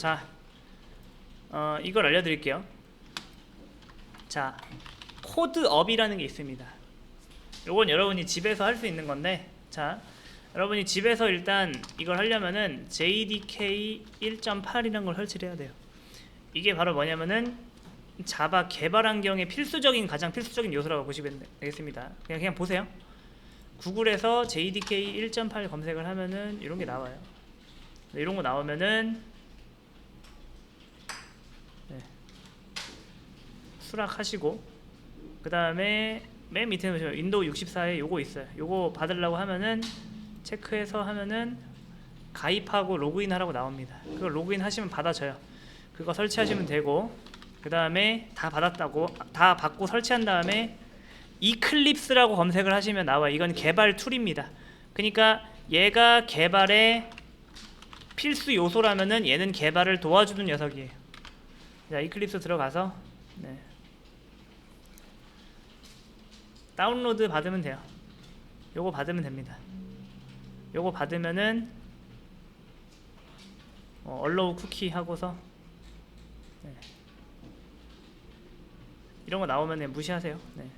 자, 어, 이걸 알려드릴게요. 자, 코드업이라는 게 있습니다. 요건 여러분이 집에서 할 수 있는 건데, 자, 여러분이 집에서 일단 이걸 하려면은 JDK 1.8이라는 걸 설치를 해야 돼요. 이게 바로 뭐냐면은 자바 개발 환경의 필수적인 가장 필수적인 요소라고 보시면 되겠습니다. 그냥 그냥 보세요. 구글에서 JDK 1.8 검색을 하면은 이런 게 나와요. 네, 이런 거 나오면은 수락하시고 그 다음에 맨 밑에 보시면 윈도우 64에 요거 있어요. 요거 받으려고 하면은 체크해서 하면은 가입하고 로그인 하라고 나옵니다. 그거 로그인 하시면 받아져요. 그거 설치하시면 되고 그 다음에 다 받았다고 다 받고 설치한 다음에 이클립스라고 검색을 하시면 나와. 요 이건 개발 툴입니다. 그러니까 얘가 개발의 필수 요소라면은 얘는 개발을 도와주는 녀석이에요. 자, 이클립스 들어가서 네. 다운로드 받으면 돼요. 요거 받으면 됩니다. 요거 받으면은 어, 얼로우 쿠키 하고서 네. 이런 거 나오면 네, 무시하세요. 네.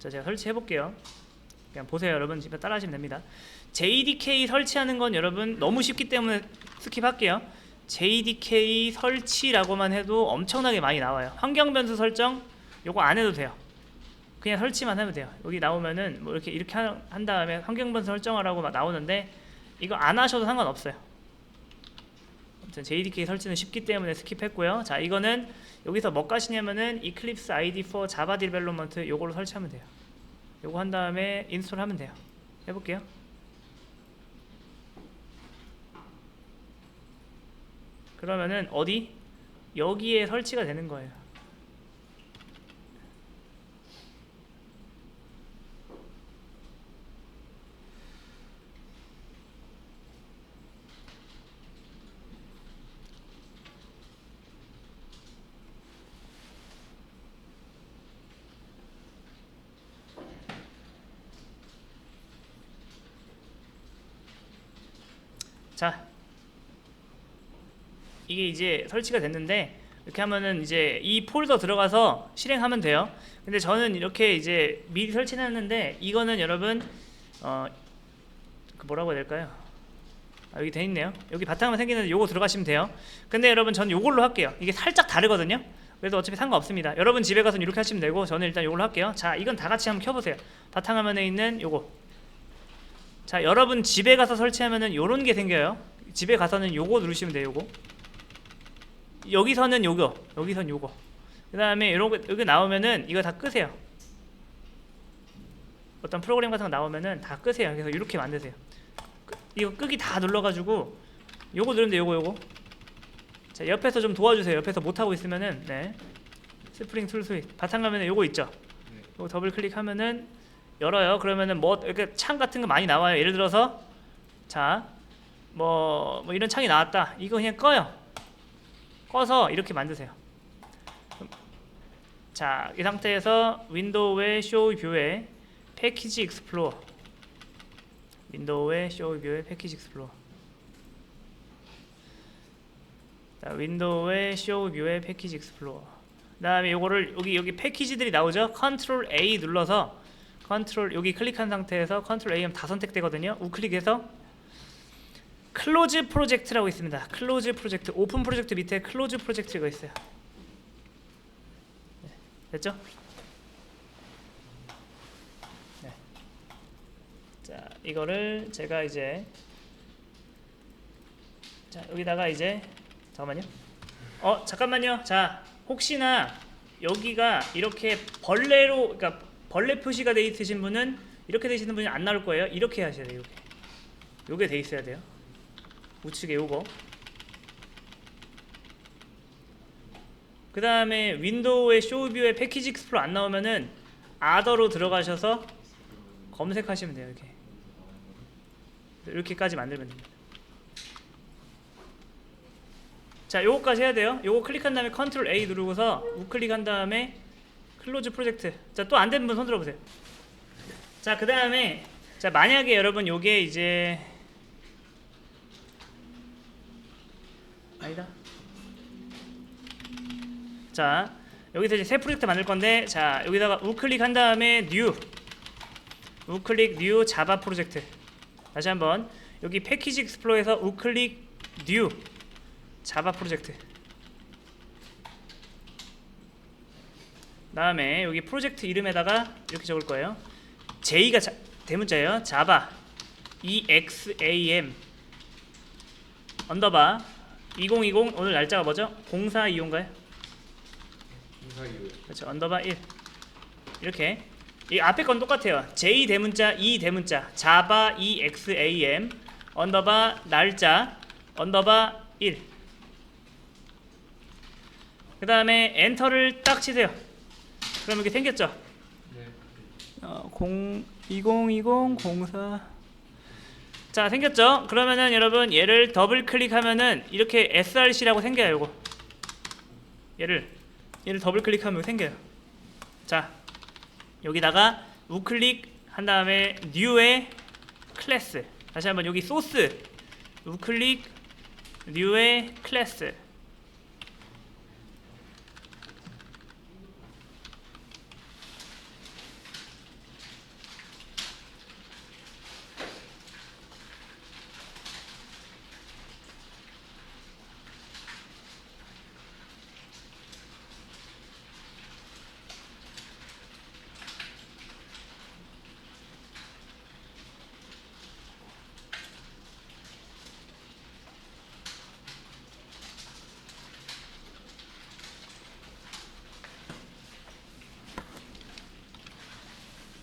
자, 제가 설치해 볼게요. 그냥 보세요, 여러분. 집에 따라 하시면 됩니다. JDK 설치하는 건 여러분 너무 쉽기 때문에 스킵할게요. JDK 설치라고만 해도 엄청나게 많이 나와요. 환경 변수 설정 요거 안 해도 돼요. 그냥 설치만 하면 돼요. 여기 나오면은 뭐 이렇게 이렇게 하- 한 다음에 환경 변수 설정하라고 막 나오는데 이거 안 하셔도 상관없어요. 아무튼 JDK 설치는 쉽기 때문에 스킵했고요. 자, 이거는 여기서 뭐 가시냐면은 Eclipse IDE for Java Development 요걸로 설치하면 돼요. 요거 한 다음에 인스톨하면 돼요. 해볼게요. 그러면은 어디 여기에 설치가 되는 거예요. 자, 이게 이제 설치가 됐는데 이렇게 하면은 이제 이 폴더 들어가서 실행하면 돼요. 근데 저는 이렇게 이제 미리 설치했는데 이거는 여러분 어, 그 뭐라고 해야 될까요? 아, 여기 돼 있네요. 여기 바탕화면 생기는데 요거 들어가시면 돼요. 근데 여러분 전 요걸로 할게요. 이게 살짝 다르거든요. 그래서 어차피 상관없습니다. 여러분 집에 가서 이렇게 하시면 되고 저는 일단 요걸로 할게요. 자, 이건 다 같이 한번 켜보세요. 바탕화면에 있는 요거. 자, 여러분 집에 가서 설치하면은 요런 게 생겨요. 집에 가서는 요거 누르시면 돼요. 요거. 여기서는 요거, 여기선 요거. 그 다음에 이런 거 여기 나오면은 이거 다 끄세요. 어떤 프로그램 같은 거 나오면은 다 끄세요. 그래서 이렇게 만드세요. 끄- 이거 끄기 다 눌러가지고 요거 누르면 돼. 요거 요거. 자 옆에서 좀 도와주세요. 옆에서 못 하고 있으면은 네. 스프링 툴 스윗 바탕화면에 요거 있죠. 요거 더블 클릭하면은 열어요. 그러면은 뭐 이렇게 창 같은 거 많이 나와요. 예를 들어서 자. 뭐, 뭐 이런 창이 나왔다. 이거 그냥 꺼요. 꺼서 이렇게 만드세요. 자, 이 상태에서 윈도우의 쇼 뷰에 패키지 익스플로어 윈도우의 쇼 뷰에 패키지 익스플로어 자, 윈도우의 쇼 뷰에 패키지 익스플로어 그 다음에 요거를 여기 여기 패키지들이 나오죠? 컨트롤 A 눌러서 컨트롤 여기 클릭한 상태에서 컨트롤 A 하면 다 선택되거든요. 우클릭해서 클로즈 프로젝트라고 있습니다. 클로즈 프로젝트, 오픈 프로젝트 밑에 클로즈 프로젝트가 있어요. 네, 됐죠? 네. 자, 이거를 제가 이제 자 여기다가 이제 잠깐만요. 어 잠깐만요. 자 혹시나 여기가 이렇게 벌레로 그러니까 벌레 표시가 돼 있으신 분은 이렇게 되시는 분이 안 나올 거예요. 이렇게 하셔야 돼요. 요게 돼 있어야 돼요. 우측에 요거. 그 다음에 윈도우의 쇼뷰에 패키지 익스플로 안 나오면은 아더로 들어가셔서 검색하시면 돼요 이렇게. 이렇게까지 만들면 됩니다. 자 요거까지 해야 돼요. 요거 클릭한 다음에 컨트롤 A 누르고서 우클릭한 다음에 클로즈 프로젝트. 자 또안 되는 분손 들어 보세요. 자 그 다음에 자 만약에 여러분 요게 이제 아니다. 자 여기서 이제 새 프로젝트 만들 건데 자 여기다가 우클릭 한 다음에 뉴. 우클릭 뉴 자바 프로젝트. 다시 한번 여기 패키지 익스플로어에서 우클릭 뉴 자바 프로젝트. 다음에 여기 프로젝트 이름에다가 이렇게 적을 거예요. J가 자, 대문자예요. 자바. Exam 언더바 2020 오늘 날짜가 뭐죠? 0425인가요? 그렇죠. 언더바 1 이렇게. 이 앞에 건 똑같아요. J 대문자 E 대문자. 자바 exam 언더바 날짜 언더바 1 그 다음에 엔터를 딱 치세요. 그럼 이렇게 생겼죠? 어, 0 2020 04 자 생겼죠? 그러면은 여러분 얘를 더블 클릭하면은 이렇게 src라고 생겨요 이거. 얘를. 얘를 더블 클릭하면 생겨요. 자 여기다가 우클릭 한 다음에 뉴의 클래스 다시 한번 여기 소스. 우클릭 뉴의 클래스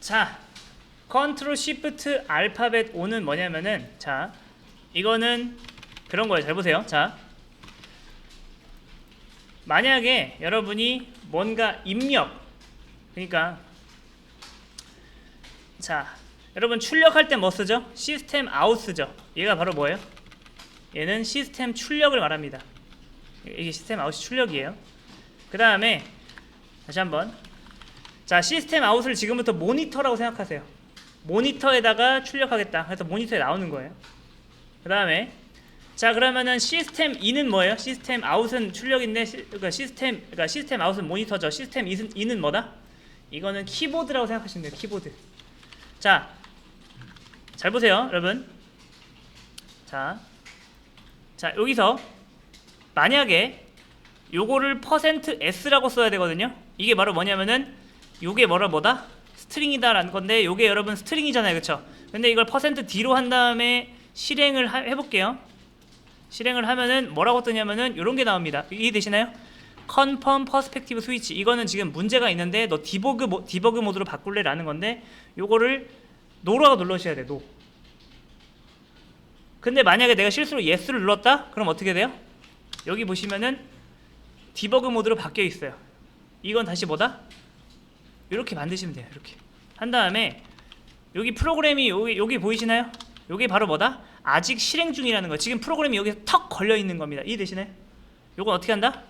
자, 컨트롤 시프트 알파벳 O는 뭐냐면은 자, 이거는 그런 거예요. 잘 보세요. 자. 만약에 여러분이 뭔가 입력 그러니까 자, 여러분 출력할 때 뭐 쓰죠? 시스템 아웃 쓰죠. 얘가 바로 뭐예요? 얘는 시스템 출력을 말합니다. 이게 시스템 아웃이 출력이에요. 그 다음에 다시 한번 자 시스템 아웃을 지금부터 모니터라고 생각하세요. 모니터에다가 출력하겠다. 그래서 모니터에 나오는 거예요. 그 다음에 자 그러면은 시스템 인은 뭐예요? 시스템 아웃은 출력인데 시, 그러니까 시스템 그러니까 시스템 아웃은 모니터죠. 시스템 인은, 인은 뭐다? 이거는 키보드라고 생각하시면 돼요. 키보드. 자 잘 보세요 여러분. 자, 자 여기서 만약에 요거를 %s라고 써야 되거든요. 이게 바로 뭐냐면은 요게 뭐라 뭐다? 스트링이다라는 건데 요게 여러분 스트링이잖아요 그쵸? 근데 이걸 퍼센트 %d로 한 다음에 실행을 하- 해볼게요 실행을 하면은 뭐라고 뜨냐면은 요런 게 나옵니다 이해되시나요? 컨펌 퍼스펙티브 스위치 이거는 지금 문제가 있는데 너 디버그 모, 디버그 모드로 바꿀래 라는 건데 요거를 노라고 눌러셔야 돼 노. 근데 만약에 내가 실수로 yes를 눌렀다? 그럼 어떻게 돼요? 여기 보시면은 디버그 모드로 바뀌어 있어요 이건 다시 뭐다? 이렇게 만드시면 돼요. 이렇게 한 다음에 여기 프로그램이 여기 여기 보이시나요? 여기 바로 뭐다? 아직 실행 중이라는 거. 지금 프로그램이 여기서 턱 걸려 있는 겁니다. 이해되시나요? 요건 어떻게 한다?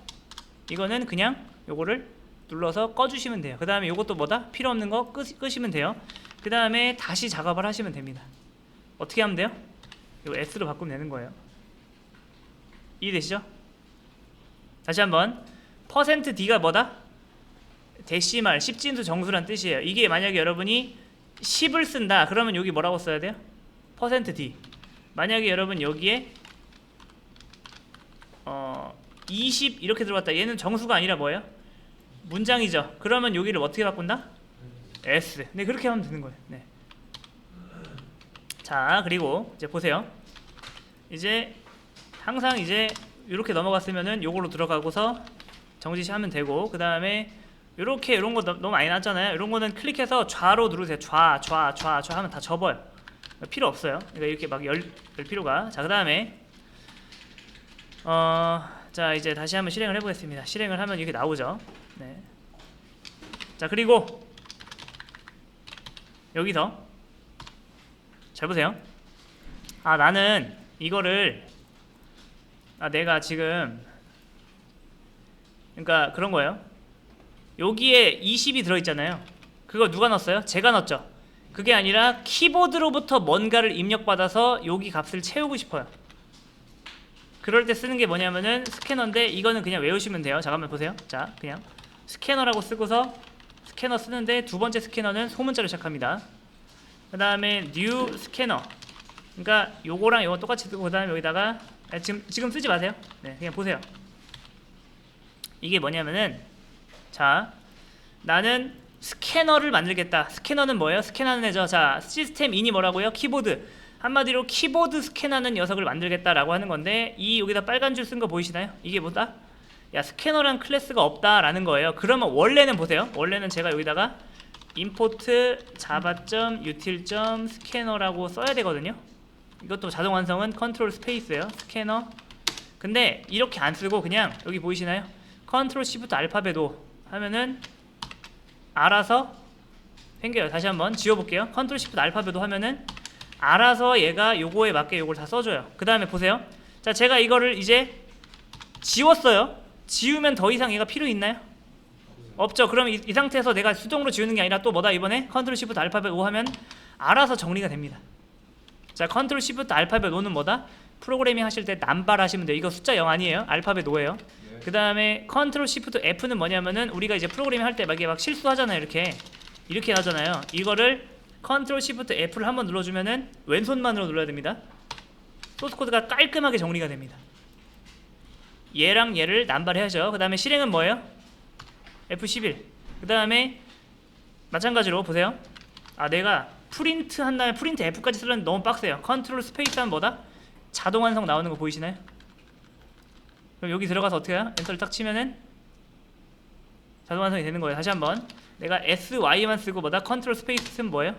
이거는 그냥 요거를 눌러서 꺼주시면 돼요. 그 다음에 요것도 뭐다? 필요 없는 거 끄, 끄시면 돼요. 그 다음에 다시 작업을 하시면 됩니다. 어떻게 하면 돼요? 요 S로 바꾸면 되는 거예요. 이해되시죠? 다시 한번 퍼센트 %d가 뭐다? 데시말, 십진수 정수란 뜻이에요. 이게 만약에 여러분이 10을 쓴다. 그러면 여기 뭐라고 써야 돼요? 퍼센트 %d. 만약에 여러분 여기에 어, 20 이렇게 들어갔다. 얘는 정수가 아니라 뭐예요? 문장이죠. 그러면 여기를 어떻게 바꾼다? s. 네, 그렇게 하면 되는 거예요. 네. 자, 그리고 이제 보세요. 이제 항상 이제 이렇게 넘어갔으면은 요걸로 들어가고서 정지시 하면 되고 그 다음에 이렇게 이런 거 너- 너무 많이 나왔잖아요. 이런 거는 클릭해서 좌로 누르세요. 좌, 좌, 좌, 좌 하면 다 접어요. 필요 없어요. 그러니까 이렇게 막 열 열 필요가. 자, 그다음에 어, 자 이제 다시 한번 실행을 해보겠습니다. 실행을 하면 이렇게 나오죠. 네. 자 그리고 여기서 잘 보세요. 아 나는 이거를 아 내가 지금 그러니까 그런 거예요. 여기에 20이 들어있잖아요. 그거 누가 넣었어요? 제가 넣었죠. 그게 아니라 키보드로부터 뭔가를 입력받아서 여기 값을 채우고 싶어요. 그럴 때 쓰는 게 뭐냐면은 스캐너인데 이거는 그냥 외우시면 돼요. 잠깐만 보세요. 자, 그냥 스캐너라고 쓰고서 스캐너 쓰는데 두 번째 스캐너는 소문자로 시작합니다. 그 다음에 new 스캐너. 그러니까 요거랑 요거 똑같이 쓰고 그 다음에 여기다가 아, 지금 지금 쓰지 마세요. 네, 그냥 보세요. 이게 뭐냐면은 자 나는 스캐너를 만들겠다. 스캐너는 뭐예요? 스캔하는 애죠. 자 시스템 인이 뭐라고요? 키보드. 한마디로 키보드 스캔하는 녀석을 만들겠다라고 하는 건데 이 여기다 빨간 줄 쓴 거 보이시나요? 이게 뭐다? 야 스캐너란 클래스가 없다라는 거예요. 그러면 원래는 보세요. 원래는 제가 여기다가 import java.util.scanner라고 써야 되거든요. 이것도 자동 완성은 컨트롤 스페이스예요. 스캐너. 근데 이렇게 안 쓰고 그냥 여기 보이시나요? 컨트롤 시프트 알파벳 O 하면은 알아서 생겨요. 다시 한번 지워 볼게요. 컨트롤 시프트 알파벳 O 하면은 알아서 얘가 요거에 맞게 요걸 다 써줘요. 그 다음에 보세요. 자, 제가 이거를 이제 지웠어요. 지우면 더 이상 얘가 필요 있나요? 없죠. 그럼 이, 이 상태에서 내가 수동으로 지우는 게 아니라 또 뭐다 이번에 컨트롤 시프트 알파벳 O 하면 알아서 정리가 됩니다. 자, 컨트롤 시프트 알파벳 O는 뭐다? 프로그래밍 하실 때 남발 하시면 돼요. 이거 숫자 0 아니에요. 알파벳 O예요. 그 다음에 컨트롤 시프트 F는 뭐냐면은 우리가 이제 프로그래밍 할 때 막 이게 막 실수하잖아요. 이렇게 이렇게 하잖아요. 이거를 컨트롤 시프트 F를 한번 눌러주면은 왼손만으로 눌러야 됩니다. 소스 코드가 깔끔하게 정리가 됩니다. 얘랑 얘를 남발해야죠. 그 다음에 실행은 뭐예요? F11. 그 다음에 마찬가지로 보세요. 아 내가 프린트 한 다음에 프린트 F까지 쓰려는 너무 빡세요. 컨트롤 스페이스 하면 뭐다? 자동 완성 나오는 거 보이시나요? 그럼 여기 들어가서 어떻게 해요? 엔터를 딱 치면은 자동 완성이 되는 거예요. 다시 한번 내가 SY만 쓰고 뭐다? 컨트롤 스페이스 쓰면 뭐예요?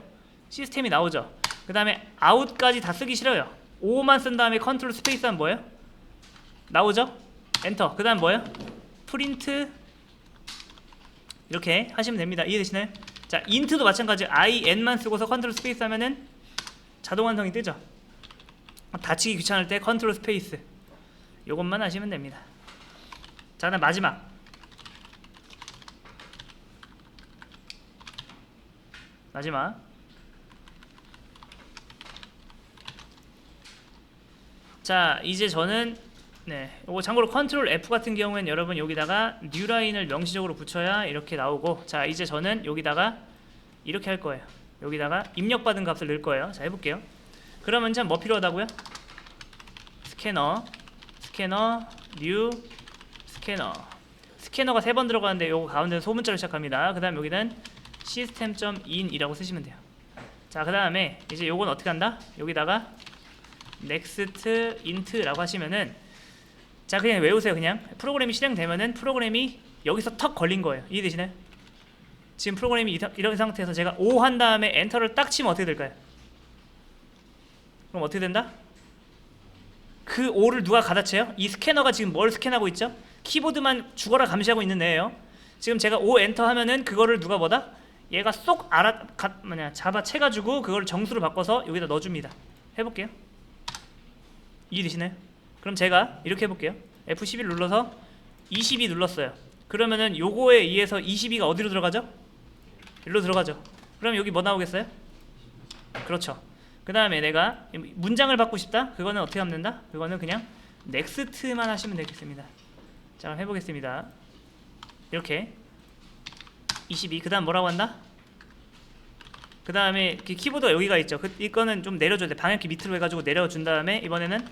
시스템이 나오죠. 그 다음에 아웃까지 다 쓰기 싫어요. 5만 쓴 다음에 컨트롤 스페이스 하면 뭐예요? 나오죠? 엔터. 그 다음 뭐예요? 프린트 이렇게 하시면 됩니다. 이해되시나요? 자, 인트도 마찬가지. in만 쓰고서 컨트롤 스페이스 하면은 자동 완성이 뜨죠. 닫히기 귀찮을 때 컨트롤 스페이스. 요것만 하시면 됩니다. 자, 그다음 마지막. 마지막. 자, 이제 저는 네, 요거 참고로 컨트롤 F 같은 경우에는 여러분 여기다가 뉴라인을 명시적으로 붙여야 이렇게 나오고 자, 이제 저는 여기다가 이렇게 할 거예요. 여기다가 입력받은 값을 넣을 거예요. 자, 해볼게요. 그러면 참 뭐 필요하다고요? 스캐너, 스캐너, 뉴, 스캐너. 스캐너가 세 번 들어가는데 요거 가운데 소문자로 시작합니다. 그 다음 여기는 시스템.in이라고 쓰시면 돼요. 자, 그 다음에 이제 요건 어떻게 한다? 여기다가 next int라고 하시면은 자 그냥 외우세요 그냥 프로그램이 실행되면은 프로그램이 여기서 턱 걸린 거예요 이해되시나요? 지금 프로그램이 이, 사- 이런 상태에서 제가 O 한 다음에 엔터를 딱 치면 어떻게 될까요? 그럼 어떻게 된다? 그 O를 누가 가다채요? 이 스캐너가 지금 뭘 스캔하고 있죠? 키보드만 죽어라 감시하고 있는 애예요 지금 제가 O 엔터 하면은 그거를 누가 뭐다? 얘가 쏙 알아 가, 뭐냐 잡아채 가지고 그걸 정수로 바꿔서 여기다 넣어줍니다 해볼게요 이해되시나요? 그럼 제가 이렇게 해볼게요. F11 눌러서 22 눌렀어요. 그러면은 요거에 의해서 22가 어디로 들어가죠? 일로 들어가죠. 그럼 여기 뭐 나오겠어요? 그렇죠. 그 다음에 내가 문장을 받고 싶다? 그거는 어떻게 하면 된다? 그거는 그냥 넥스트만 하시면 되겠습니다. 자, 그럼 해보겠습니다. 이렇게 22. 그 다음 뭐라고 한다? 그 다음에 키보드가 여기가 있죠. 그, 이거는 좀 내려줘야 돼. 방향키 밑으로 해가지고 내려준 다음에 이번에는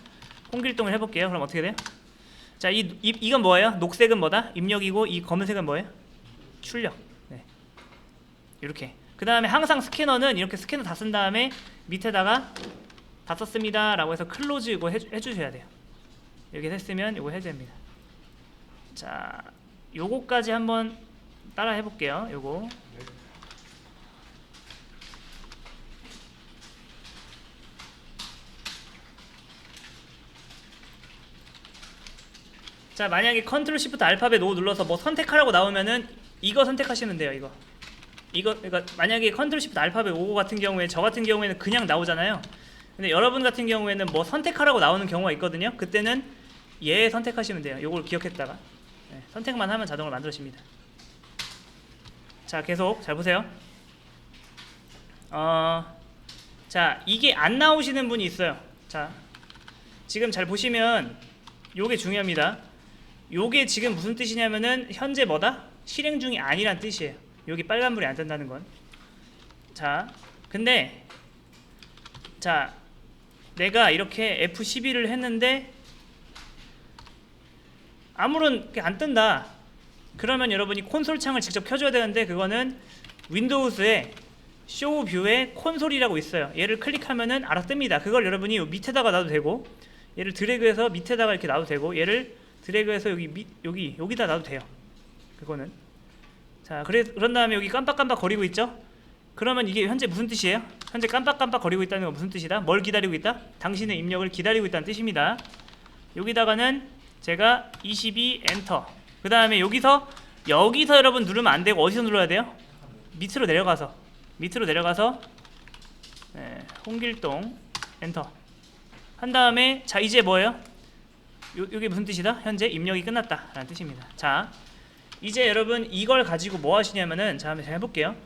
홍길동을 해볼게요. 그럼 어떻게 돼요? 자, 이, 이 이건 뭐예요? 녹색은 뭐다? 입력이고 이 검은색은 뭐예요? 출력. 네. 이렇게. 그 다음에 항상 스캐너는 이렇게 스캐너 다 쓴 다음에 밑에다가 다 썼습니다 라고 해서 클로즈 이거 해주, 해주셔야 돼요. 이렇게 했으면 이거 해야 됩니다. 자, 요거까지 한번 따라 해볼게요. 요거. 자 만약에 컨트롤 시프트 알파벳 O 눌러서 뭐 선택하라고 나오면은 이거 선택하시면 돼요 이거 이거 그러니까 만약에 컨트롤 시프트 알파벳 O 같은 경우에 저 같은 경우에는 그냥 나오잖아요 근데 여러분 같은 경우에는 뭐 선택하라고 나오는 경우가 있거든요 그때는 얘 선택하시면 돼요 요걸 기억했다가 네, 선택만 하면 자동으로 만들어집니다 자 계속 잘 보세요 어, 자 이게 안 나오시는 분이 있어요. 자 지금 잘 보시면 요게 중요합니다. 요게 지금 무슨 뜻이냐면은 현재 뭐다? 실행 중이 아니란 뜻이에요. 여기 빨간불이 안 뜬다는 건. 자, 근데 자 내가 이렇게 F12를 했는데 아무런 게안 뜬다. 그러면 여러분이 콘솔 창을 직접 켜줘야 되는데 그거는 윈도우즈에 쇼 뷰에 콘솔이라고 있어요. 얘를 클릭하면은 알아 뜹니다. 그걸 여러분이 요 밑에다가 놔도 되고 얘를 드래그해서 밑에다가 이렇게 놔도 되고 얘를 드래그해서 여기 밑 여기 여기다 놔도 돼요. 그거는 자 그래 그런 다음에 여기 깜빡깜빡 거리고 있죠. 그러면 이게 현재 무슨 뜻이에요? 현재 깜빡깜빡 거리고 있다는 건 무슨 뜻이다? 뭘 기다리고 있다? 당신의 입력을 기다리고 있다는 뜻입니다. 여기다가는 제가 22 엔터. 그 다음에 여기서 여기서 여러분 누르면 안 되고 어디서 눌러야 돼요? 밑으로 내려가서 밑으로 내려가서 네, 홍길동 엔터. 한 다음에 자 이제 뭐예요? 요, 요게 무슨 뜻이다? 현재 입력이 끝났다 라는 뜻입니다. 자 이제 여러분 이걸 가지고 뭐 하시냐면은 자 한번 제가 해볼게요.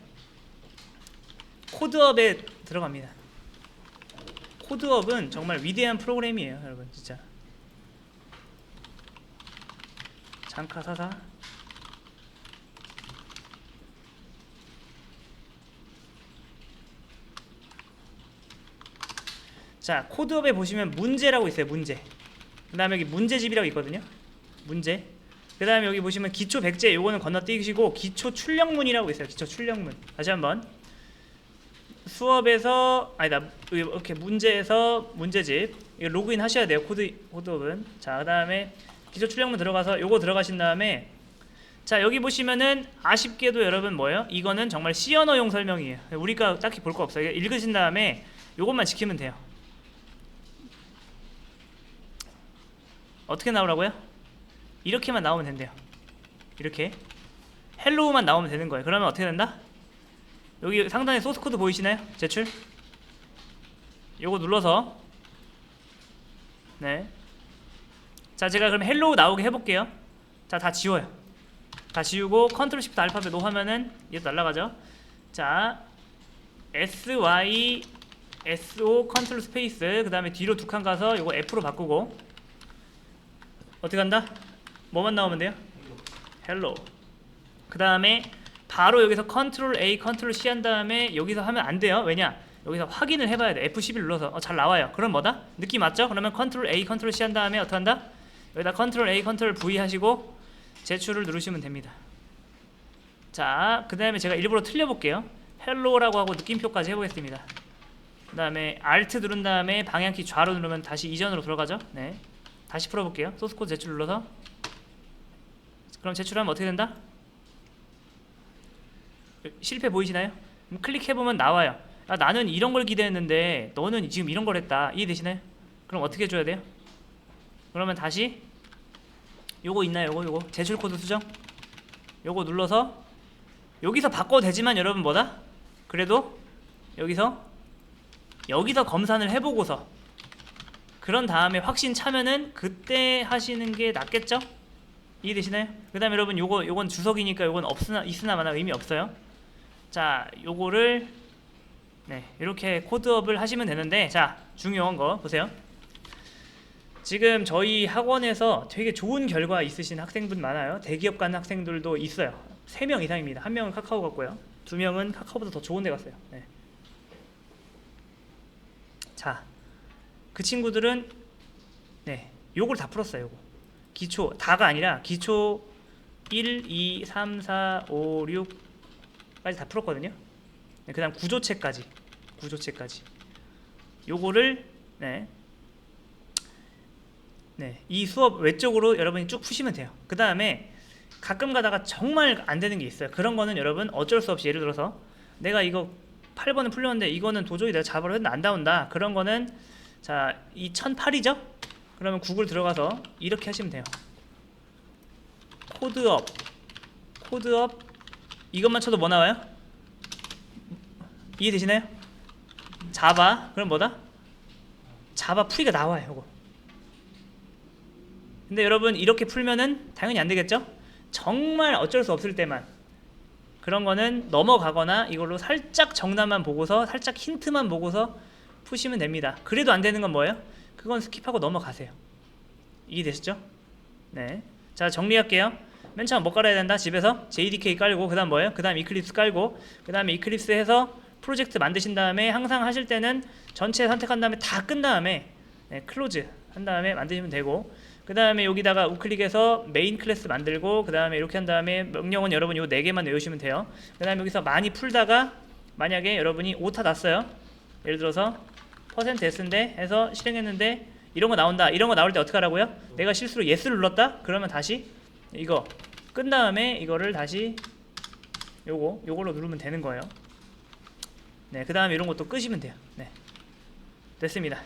코드업에 들어갑니다. 코드업은 정말 위대한 프로그램이에요, 여러분 진짜. 장카 사사. 자, 코드업에 보시면 문제라고 있어요, 문제. 그 다음에 여기 문제집이라고 있거든요. 문제. 그 다음에 여기 보시면 기초 백제 요거는 건너뛰시고 기초 출력문이라고 있어요. 기초 출력문. 다시 한번. 수업에서 아니다 이렇게 문제에서 문제집. 이거 로그인 하셔야 돼요 코드 코드업은. 자 그 다음에 기초 출력문 들어가서 요거 들어가신 다음에 자 여기 보시면은 아쉽게도 여러분 뭐예요? 이거는 정말 C 언어용 설명이에요. 우리가 딱히 볼 거 없어요. 읽으신 다음에 요것만 지키면 돼요. 어떻게 나오라고요 이렇게만 나오면 된대요 이렇게 헬로우만 나오면 되는 거예요 그러면 어떻게 된다 여기 상단에 소스 코드 보이시나요? 제출. 요거 눌러서 네. 자, 제가 그럼 헬로우 나오게 해 볼게요. 자, 다 지워요. 다 지우고 컨트롤 시프트 알파벳 노 하면은 얘도 날라가죠. 자, S Y S O 컨트롤 스페이스 그 다음에 뒤로 두 칸 가서 요거 F로 바꾸고 어떻게 한다? 뭐만 나오면 돼요? 헬로. 그 다음에 바로 여기서 컨트롤 A, 컨트롤 C 한 다음에 여기서 하면 안 돼요. 왜냐? 여기서 확인을 해봐야 돼. F11 눌러서 어, 잘 나와요. 그럼 뭐다? 느낌 맞죠? 그러면 컨트롤 A, 컨트롤 C 한 다음에 어떻게 한다? 여기다 컨트롤 A, 컨트롤 V 하시고 제출을 누르시면 됩니다. 자, 그 다음에 제가 일부러 틀려볼게요. 헬로라고 하고 느낌표까지 해보겠습니다. 그 다음에 Alt 누른 다음에 방향키 좌로 누르면 다시 이전으로 들어가죠. 네, 다시 풀어볼게요. 소스코드 제출 눌러서 그럼 제출하면 어떻게 된다? 실패 보이시나요? 클릭해보면 나와요. 아, 나는 이런 걸 기대했는데 너는 지금 이런 걸 했다. 이해되시나요? 그럼 어떻게 해줘야 돼요? 그러면 다시 요거 있나요? 요거 요거 제출 코드 수정 요거 눌러서 여기서 바꿔도 되지만 여러분 뭐다? 그래도 여기서 여기서 검사를 해보고서 그런 다음에 확신 차면은 그때 하시는 게 낫겠죠? 이해되시나요? 그 다음에 여러분 요거 요건 주석이니까 요건 없으나 있으나 마나 의미 없어요. 자, 요거를 네, 이렇게 코드업을 하시면 되는데 자, 중요한 거 보세요. 지금 저희 학원에서 되게 좋은 결과 있으신 학생분 많아요. 대기업 간 학생들도 있어요. 3명 이상입니다. 한 명은 카카오 갔고요. 두 명은 카카오보다 더 좋은 데 갔어요. 네. 자, 그 친구들은 네, 요걸 다 풀었어요. 요거. 기초 다가 아니라 기초 1, 2, 3, 4, 5, 6 까지 다 풀었거든요. 네, 그 다음 구조체까지 구조체까지 요거를 네. 네, 이 수업 외적으로 여러분이 쭉 푸시면 돼요. 그 다음에 가끔 가다가 정말 안 되는 게 있어요. 그런 거는 여러분 어쩔 수 없이 예를 들어서 내가 이거 8번을 풀렸는데 이거는 도저히 내가 잡으려 했는데 안 나온다. 그런 거는 자, 이 1008이죠? 그러면 구글 들어가서 이렇게 하시면 돼요. 코드업 코드업 이것만 쳐도 뭐 나와요? 이해되시나요? 자바 그럼 뭐다? 자바 풀이가 나와요 이거 근데 여러분 이렇게 풀면은 당연히 안 되겠죠? 정말 어쩔 수 없을 때만 그런 거는 넘어가거나 이걸로 살짝 정답만 보고서 살짝 힌트만 보고서 푸시면 됩니다. 그래도 안 되는 건 뭐예요? 그건 스킵하고 넘어가세요. 이해되셨죠? 네. 자 정리할게요. 맨 처음 뭐 깔아야 된다? 집에서 JDK 깔고 그 다음 뭐예요? 그 다음 이클립스 깔고 그 다음에 이클립스 해서 프로젝트 만드신 다음에 항상 하실 때는 전체 선택한 다음에 다 끈 다음에 네, 클로즈 한 다음에 만드시면 되고 그 다음에 여기다가 우클릭해서 메인 클래스 만들고 그 다음에 이렇게 한 다음에 명령은 여러분 요네 개만 외우시면 돼요. 그 다음에 여기서 많이 풀다가 만약에 여러분이 오타 났어요. 예를 들어서 퍼센트 S인데 해서 실행했는데 이런 거 나온다. 이런 거 나올 때 어떻게 하라고요? 내가 실수로 예스를 눌렀다? 그러면 다시 이거 끈 다음에 이거를 다시 요거 요걸로 누르면 되는 거예요. 네, 그 다음에 이런 것도 끄시면 돼요. 네, 됐습니다.